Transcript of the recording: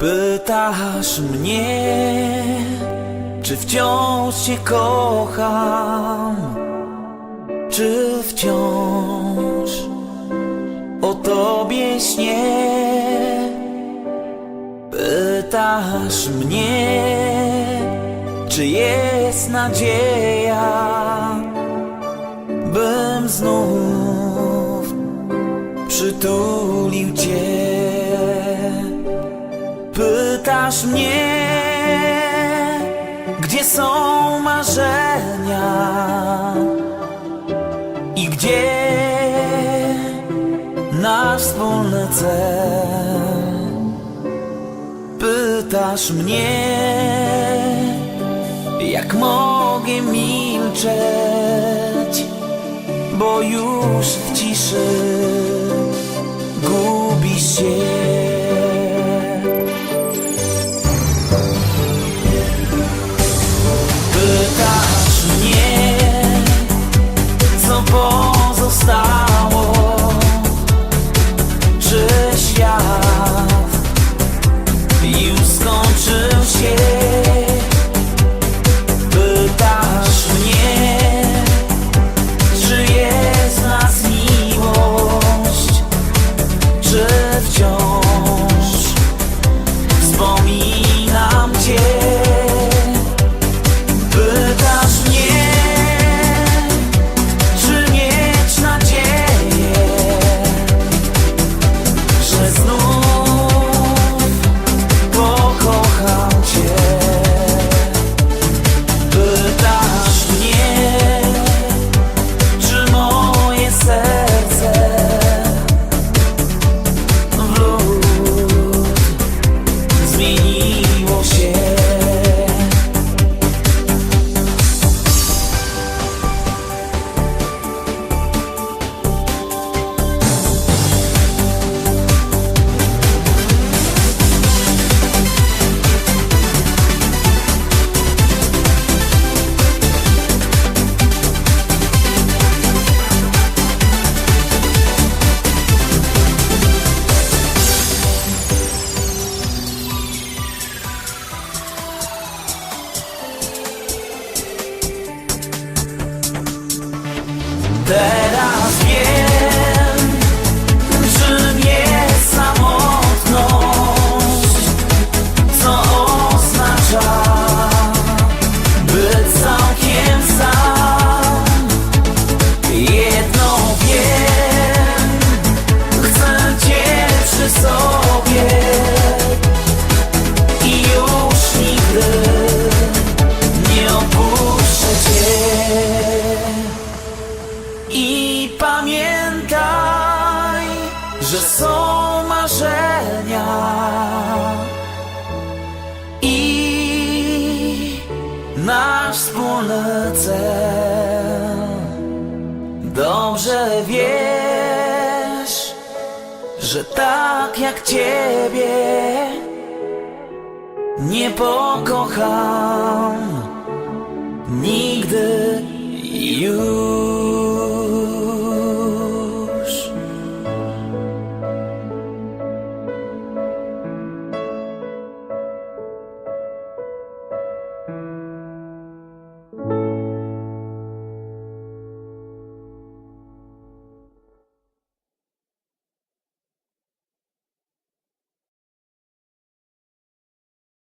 Pytasz mnie, czy wciąż cię kocham, czy wciąż o tobie śnię. Pytasz mnie, czy jest nadzieja, bym znów przytulił cię. Pytasz mnie, gdzie są marzenia i gdzie nasz wspólny cel. Pytasz mnie, jak mogę milczeć, bo już w ciszy gubisz się. that nasz wspólny cel. Dobrze wiesz, że tak jak ciebie nie pokocham nigdy już.